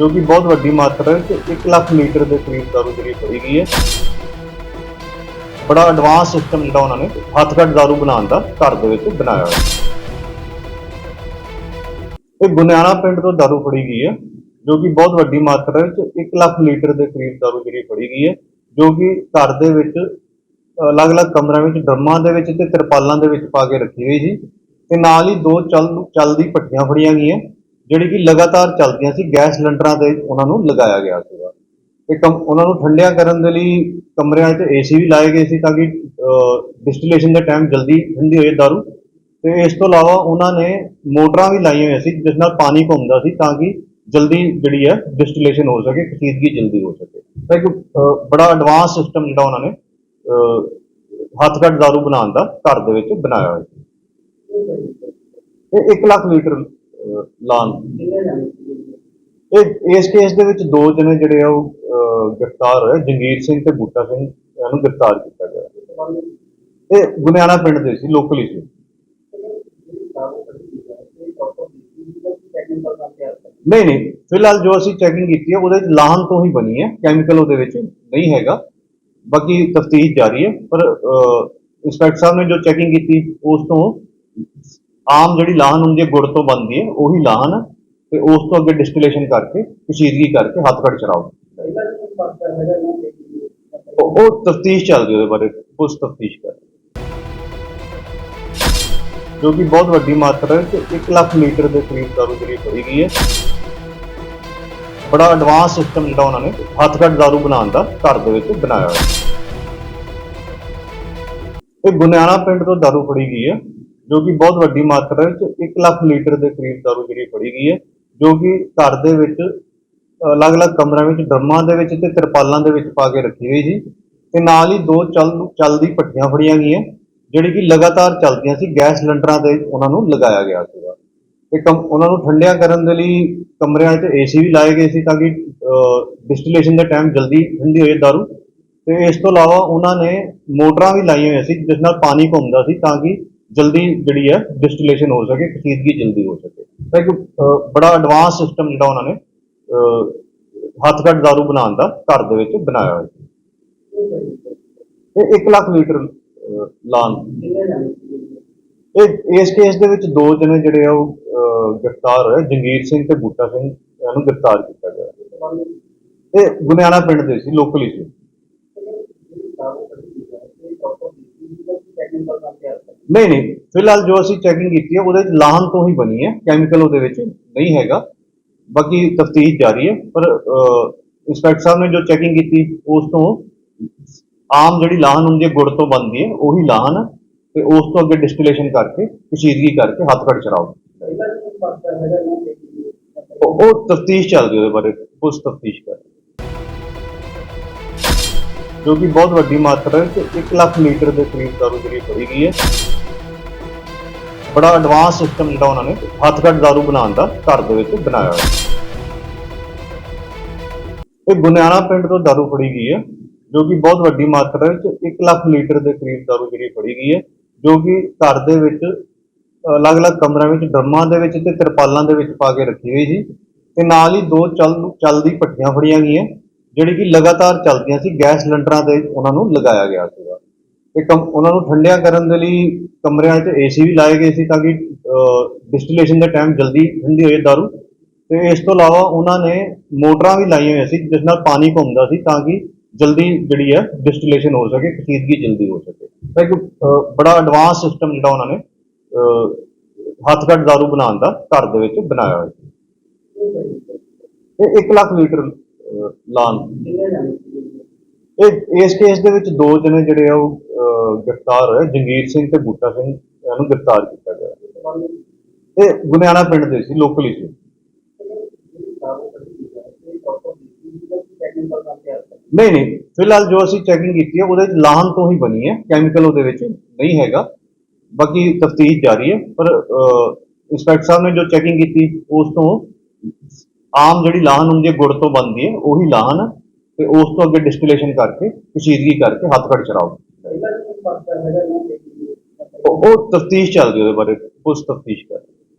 ਜੋ ਕਿ ਬਹੁਤ ਵੱਡੀ ਮਾਤਰਾ ਵਿੱਚ 1 ਲੱਖ ਲੀਟਰ ਦੇ ਕਰੀਬ ਦਾਰੂ ਜਿਹੜੀ ਫੜੀ ਗਈ ਹੈ। ਬੜਾ ਐਡਵਾਂਸ ਸਿਸਟਮ ਜਿਹੜਾ ਉਹਨਾਂ ਨੇ ਹੱਥ ਘੱਟ ਦਾਰੂ ਬਣਾਉਣ ਦਾ ਘਰ ਦੇ ਵਿੱਚ ਬਣਾਇਆ ਹੋਇਆ। ਇਹ ਗੁਨਿਆਣਾ ਪਿੰਡ ਤੋਂ ਦਾਰੂ ਫੜੀ ਗਈ ਹੈ, ਜੋ ਕਿ ਬਹੁਤ ਵੱਡੀ ਮਾਤਰਾ ਵਿੱਚ 1 ਲੱਖ ਲੀਟਰ ਦੇ ਕਰੀਬ ਦਾਰੂ ਜਿਹੜੀ ਫੜੀ ਗਈ ਹੈ, ਜੋ ਕਿ ਘਰ ਦੇ ਵਿੱਚ, ਅਲੱਗ-ਅਲੱਗ ਕਮਰਿਆਂ ਵਿੱਚ, ਡਰਮਾਂ ਦੇ ਵਿੱਚ ਤੇ ਤਰਪਾਲਾਂ ਦੇ ਵਿੱਚ ਪਾ ਕੇ ਰੱਖੀ ਹੋਈ ਸੀ। ਤੇ ਨਾਲ ਹੀ ਦੋ ਚੱਲ, ਚੱਲਦੀ ਭੱਠੀਆਂ ਫੜੀਆਂ ਗਈਆਂ। ਜਿਹੜੀ ਕਿ ਲਗਾਤਾਰ ਚੱਲਦੀਆਂ ਸੀ, ਗੈਸ ਸਿਲੰਡਰਾਂ ਤੇ ਉਹਨਾਂ ਨੂੰ ਲਗਾਇਆ ਗਿਆ ਸੀਗਾ ਤੇ ਕਮ- ਉਹਨਾਂ ਨੂੰ ਠੰਡਿਆਂ ਕਰਨ ਦੇ ਲਈ ਕਮਰਿਆਂ 'ਚ ਏਸੀ ਵੀ ਲਾਏ ਗਏ ਸੀ ਤਾਂ ਕਿ ਡਿਸਟਿਲੇਸ਼ਨ ਦੇ ਟਾਈਮ ਜਲਦੀ ਠੰਡੀ ਹੋਏ ਜਾਏ ਦਾਰੂ। ਤੇ ਇਸ ਤੋਂ ਇਲਾਵਾ ਉਹਨਾਂ ਨੇ ਮੋਟਰਾਂ ਵੀ ਲਾਈਆਂ ਹੋਈਆਂ ਸੀ, ਜਿਸ ਨਾਲ ਪਾਣੀ ਘੁੰਮਦਾ ਸੀ ਤਾਂ ਕਿ ਜਲਦੀ ਜਿਹੜੀ ਹੈ ਡਿਸਟਿਲੇਸ਼ਨ ਹੋ ਸਕੇ, ਖਰੀਦਗੀ ਜਲਦੀ ਹੋ ਸਕੇ। ਤਾਂ ਇੱਕ ਬੜਾ ਐਡਵਾਂਸ ਸਿਸਟਮ ਜਿਹੜਾ ਉਹਨਾਂ ਨੇ ਹੱਥ ਘੱਟ ਦਾਰੂ ਬਣਾਉਣ ਦਾ ਘਰ ਦੇ ਵਿੱਚ ਬਣਾਇਆ ਹੋਇਆ ਸੀ। ਇਹ 1 ਲੱਖ ਲੀਟਰ ਅਹ, ਇਹ ਇਸ ਕੇਸ ਦੇ ਵਿੱਚ ਦੋ ਜਣੇ ਜਿਹੜੇ ਆ ਉਹ ਗ੍ਰਿਫਤਾਰ ਹੋਏ। ਜੰਗੀਰ ਸਿੰਘ ਤੇ ਬੂਟਾ ਸਿੰਘ ਨੂੰ ਗ੍ਰਿਫਤਾਰ ਕੀਤਾ ਗਿਆ। ਇਹ ਗੁਨਿਆਣਾ ਪਿੰਡ ਦੇ ਸੀ ਲੋਕਲੀ ਸੀ। ਨਹੀਂ ਨਹੀਂ। ਫਿਲਹਾਲ ਜੋ ਅਸੀਂ ਚੈਕਿੰਗ ਕੀਤੀ ਹੈ ਉਹਦੇ ਵਿੱਚ ਲਾਹਨ ਤੋਂ ਹੀ ਬਣੀ ਹੈ ਕੈਮੀਕਲ ਉਹਦੇ ਵਿੱਚ ਨਹੀਂ ਹੈਗਾ। ਬਾਕੀ ਤਫਤੀਸ਼ ਜਾਰੀ ਹੈ ਪਰ ਇੰਸਪੈਕਟਰ ਸਾਹਿਬ ਨੇ ਜੋ ਚੈਕਿੰਗ ਕੀਤੀ ਉਸ ਤੋਂ ਆਮ ਜਿਹੜੀ ਲਾਹਨ ਹੁੰਦੀ ਹੈ ਗੁੜ ਤੋਂ ਬਣਦੀ ਹੈ, ਉਹੀ ਲਾਹਨ ਤੇ ਉਸ ਤੋਂ ਅੱਗੇ ਡਿਸਟਿਲੇਸ਼ਨ ਕਰਕੇ ਕਸ਼ੀਦਗੀ ਕਰਕੇ ਹੱਥ ਕੱਢ ਚਰਾਓ ਉਹ- ਤਫਤੀਸ਼ ਚੱਲਦੀ ਉਹਦੇ ਬਾਰੇ ਪੁਲਿਸ ਤਫਤੀਸ਼ ਕਰ। ਜੋ ਕਿ ਬਹੁਤ ਵੱਡੀ ਮਾਤਰਾ ਵਿੱਚ 1 ਲੱਖ ਲੀਟਰ ਦੇ ਕਰੀਬ ਦਾਰੂ ਜਿਹੜੀ ਫੜੀ ਗਈ ਹੈ। ਬੜਾ ਐਡਵਾਂਸ ਸਿਸਟਮ ਜਿਹੜਾ ਉਹਨਾਂ ਨੇ ਹੱਥਕੱਢ ਦਾਰੂ ਬਣਾਉਣ ਦਾ ਘਰ ਦੇ ਵਿੱਚ ਬਣਾਇਆ ਹੋਇਆ। ਇਹ ਗੁਨਿਆਣਾ ਪਿੰਡ ਤੋਂ ਦਾਰੂ ਫੜੀ ਗਈ ਹੈ। ਜੋ ਕਿ ਬਹੁਤ ਵੱਡੀ ਮਾਤਰਾ ਵਿੱਚ 1 ਲੱਖ ਲੀਟਰ ਦੇ ਕਰੀਬ ਦਾਰੂ ਜਿਹੜੀ ਫੜੀ ਗਈ ਹੈ, ਜੋ ਕਿ ਘਰ ਦੇ ਵਿੱਚ ਅਲੱਗ-ਅਲੱਗ ਕਮਰਿਆਂ ਵਿੱਚ, ਡਰਮਾਂ ਦੇ ਵਿੱਚ ਤੇ ਤਰਪਾਲਾਂ ਦੇ ਵਿੱਚ ਪਾ ਕੇ ਰੱਖੀ ਹੋਈ ਸੀ ਤੇ ਨਾਲ ਹੀ ਦੋ ਚੱਲ, ਚੱਲਦੀ ਭੱਠੀਆਂ ਫੜੀਆਂ ਗਈਆਂ, ਜਿਹੜੀ ਕਿ ਲਗਾਤਾਰ ਚੱਲਦੀਆਂ ਸੀ, ਗੈਸ ਸਿਲੰਡਰਾਂ ਤੇ ਉਹਨਾਂ ਨੂੰ ਲਗਾਇਆ ਗਿਆ ਸੀਗਾ। ਤੇ ਕਮ- ਉਹਨਾਂ ਨੂੰ ਠੰਡਿਆਂ ਕਰਨ ਦੇ ਲਈ ਕਮਰਿਆਂ 'ਚ ਏਸੀ ਵੀ ਲਾਏ ਗਏ ਸੀ ਤਾਂ ਕਿ ਡਿਸਟਿਲੇਸ਼ਨ ਦੇ ਟਾਈਮ ਜਲਦੀ ਠੰਡੀ ਹੋ ਦਾਰੂ। ਤੇ ਇਸ ਤੋਂ ਇਲਾਵਾ ਉਹਨਾਂ ਨੇ ਮੋਟਰਾਂ ਵੀ ਲਾਈਆਂ ਹੋਈਆਂ ਸੀ, ਜਿਸ ਨਾਲ ਪਾਣੀ ਘੁੰਮਦਾ ਸੀ ਤਾਂ ਕਿ ਜਲਦੀ ਜਿਹੜੀ ਹੈ ਡਿਸਟਿਲੇਸ਼ਨ ਹੋ ਸਕੇ ਕਸੀਦਗੀ ਜਲਦੀ ਹੋ ਸਕੇ। ਤਾਂ ਇੱਕ ਬੜਾ ਐਡਵਾਂਸ ਸਿਸਟਮ ਜਿਹੜਾ ਉਹਨਾਂ ਨੇ ਹੱਥ ਘੱਟ ਦਾਰੂ ਬਣਾਉਣ ਦਾ ਘਰ ਦੇ ਵਿੱਚ ਬਣਾਇਆ ਹੋਇਆ ਸੀ। ਇਹ 1 ਲੱਖ ਲੀਟਰ ਅਹ, ਲਾਉਣ ਇਹ ਇਸ ਕੇਸ ਦੇ ਵਿੱਚ ਦੋ ਜਣੇ ਜਿਹੜੇ ਆ ਉਹ ਗ੍ਰਿਫਤਾਰ ਹੋਏ। ਜੰਗੀਰ ਸਿੰਘ ਤੇ ਬੂਟਾ ਸਿੰਘ ਇਹਨਾਂ ਨੂੰ ਗ੍ਰਿਫਤਾਰ ਕੀਤਾ ਗਿਆ। ਇਹ ਗੁਨਿਆਣਾ ਪਿੰਡ ਦੇ ਸੀ ਲੋਕਲੀ ਸੀ। ਨਹੀਂ ਨਹੀਂ, ਫਿਲਹਾਲ ਜੋ ਅਸੀਂ ਚੈਕਿੰਗ ਕੀਤੀ ਹੈ, ਉਹਦੇ ਵਿੱਚ ਲਾਹਨ ਤੋਂ ਹੀ ਬਣੀ ਹੈ ਕੈਮੀਕਲ ਉਹਦੇ ਵਿੱਚ ਨਹੀਂ ਹੈਗਾ। ਬਾਕੀ ਤਫਤੀਸ਼ ਜਾਰੀ ਹੈ, ਪਰ ਇੰਸਪੈਕਟਰ ਸਾਹਿਬ ਨੇ ਜੋ ਚੈਕਿੰਗ ਕੀਤੀ, ਉਸ ਤੋਂ ਆਮ ਜਿਹੜੀ ਲਾਹਨ ਹੁੰਦੀ ਹੈ, ਗੁੜ ਤੋਂ ਬਣਦੀ ਹੈ, ਉਹੀ ਲਾਹਨ ਤੇ ਉਸ ਤੋਂ ਅੱਗੇ ਡਿਸਟਿਲੇਸ਼ਨ ਕਰਕੇ ਕਸ਼ੀਦਗੀ ਕਰਕੇ ਹੱਥ ਕੱਢ ਚਰਾਓ ਉਹ- ਤਫਤੀਸ਼ ਚੱਲਦੀ ਉਹਦੇ ਬਾਰੇ, ਪੁਲਿਸ ਤਫਤੀਸ਼ ਕਰ ਜੋ ਕਿ ਬਹੁਤ ਵੱਡੀ ਮਾਤਰਾ ਵਿੱਚ 1 ਲੱਖ ਲੀਟਰ ਦੇ ਕਰੀਬ ਦਾਰੂ ਜਿਹੜੀ ਫੜੀ ਗਈ ਹੈ। ਬੜਾ ਐਡਵਾਂਸ ਸਿਸਟਮ ਜਿਹੜਾ ਉਹਨਾਂ ਨੇ ਹੱਥ ਘੱਟ ਦਾਰੂ ਬਣਾਉਣ ਦਾ ਘਰ ਦੇ ਵਿੱਚ ਬਣਾਇਆ ਹੋਇਆ। ਇਹ ਗੁਨਿਆਣਾ ਪਿੰਡ ਤੋਂ ਦਾਰੂ ਫੜੀ ਗਈ ਹੈ, ਜੋ ਕਿ ਬਹੁਤ ਵੱਡੀ ਮਾਤਰਾ ਵਿੱਚ 1 ਲੱਖ ਲੀਟਰ ਦੇ ਕਰੀਬ ਦਾਰੂ ਜਿਹੜੀ ਫੜੀ ਗਈ ਹੈ, ਜੋ ਕਿ ਘਰ ਦੇ ਵਿੱਚ, ਅਲੱਗ-ਅਲੱਗ ਕਮਰਿਆਂ ਵਿੱਚ, ਡਰਮਾਂ ਦੇ ਵਿੱਚ ਤੇ ਤਰਪਾਲਾਂ ਦੇ ਵਿੱਚ ਪਾ ਕੇ ਰੱਖੀ ਹੋਈ ਸੀ। ਤੇ ਨਾਲ ਹੀ ਦੋ ਚੱਲ, ਚੱਲਦੀ ਭੱਠੀਆਂ ਫੜੀਆਂ ਗਈਆਂ, ਜਿਹੜੀ ਕਿ ਲਗਾਤਾਰ ਚੱਲਦੀਆਂ ਸੀ, ਗੈਸ ਸਿਲੰਡਰਾਂ ਤੇ ਉਹਨਾਂ ਨੂੰ ਲਗਾਇਆ ਗਿਆ ਸੀਗਾ। ਤੇ ਕਮ- ਉਹਨਾਂ ਨੂੰ ਠੰਡਿਆਂ ਕਰਨ ਦੇ ਲਈ ਕਮਰਿਆਂ 'ਚ ਏਸੀ ਵੀ ਲਾਏ ਗਏ ਸੀ ਤਾਂ ਕਿ ਡਿਸਟਿਲੇਸ਼ਨ ਦੇ ਟਾਈਮ ਜਲਦੀ ਠੰਡੀ ਹੋਏ ਜਾਏ ਦਾਰੂ। ਤੇ ਇਸ ਤੋਂ ਇਲਾਵਾ ਉਹਨਾਂ ਨੇ ਮੋਟਰਾਂ ਵੀ ਲਾਈਆਂ ਹੋਈਆਂ ਸੀ ਜਿਸ ਨਾਲ ਪਾਣੀ ਘੁੰਮਦਾ ਸੀ ਤਾਂ ਕਿ ਜਲਦੀ ਜਿਹੜੀ ਹੈ ਡਿਸਟਿਲੇਸ਼ਨ ਹੋ ਸਕੇ ਕਸੀਦਗੀ ਜਲਦੀ ਹੋ ਸਕੇ। ਤਾਂ ਇੱਕ ਬੜਾ ਐਡਵਾਂਸ ਸਿਸਟਮ ਜਿਹੜਾ ਉਹਨਾਂ ਨੇ ਹੱਥ ਹੱਥਕੱਢ ਦਾਰੂ ਬਣਾਉਣ ਦਾ ਘਰ ਦੇ ਵਿੱਚ ਬਣਾਇਆ ਹੋਇਆ ਸੀ। ਇਹ 1 ਲੱਖ ਲੀਟਰ ਅਹ, ਲਾਉਣ ਇਹ ਇਸ ਕੇਸ ਦੇ ਵਿੱਚ ਦੋ ਜਣੇ ਜਿਹੜੇ ਆ ਉਹ ਗ੍ਰਿਫਤਾਰ ਹੋਏ। ਜੰਗੀਰ ਸਿੰਘ ਤੇ ਬੂਟਾ ਸਿੰਘ ਨੂੰ ਗ੍ਰਿਫਤਾਰ ਕੀਤਾ ਗਿਆ। ਇਹ ਗੁਨਿਆਣਾ ਪਿੰਡ ਦੇ ਸੀ, ਲੋਕਲ ਹੀ ਸੀ। ਨਹੀਂ ਨਹੀਂ। ਫਿਲਹਾਲ ਜੋ ਅਸੀਂ ਚੈਕਿੰਗ ਕੀਤੀ ਹੈ ਉਹਦੇ ਵਿੱਚ ਲਾਹਨ ਤੋਂ ਹੀ ਬਣੀ ਹੈ। ਕੈਮੀਕਲ ਉਹਦੇ ਵਿੱਚ ਨਹੀਂ ਹੈਗਾ। ਬਾਕੀ ਤਫਤੀਸ਼ ਜਾਰੀ ਹੈ। ਪਰ ਇੰਸਪੈਕਟਰ ਸਾਹਿਬ ਨੇ ਜੋ ਚੈਕਿੰਗ ਕੀਤੀ, ਉਸ ਤੋਂ ਆਮ ਜਿਹੜੀ ਲਾਹਨ ਹੁੰਦੀ ਹੈ, ਗੁੜ ਤੋਂ ਬਣਦੀ ਹੈ, ਉਹੀ ਲਾਹਨ ਤੇ ਉਸ ਤੋਂ ਅੱਗੇ ਡਿਸਟਿਲੇਸ਼ਨ ਕਰਕੇ ਕਸ਼ੀਦਗੀ ਕਰਕੇ ਹੱਥ ਕੱਢ ਚਰਾਓ ਉਹ- ਤਫਤੀਸ਼ ਚੱਲਦੀ ਉਹਦੇ ਬਾਰੇ ਪੁਲਿਸ ਤਫਤੀਸ਼ ਕਰ ਰਹੀ।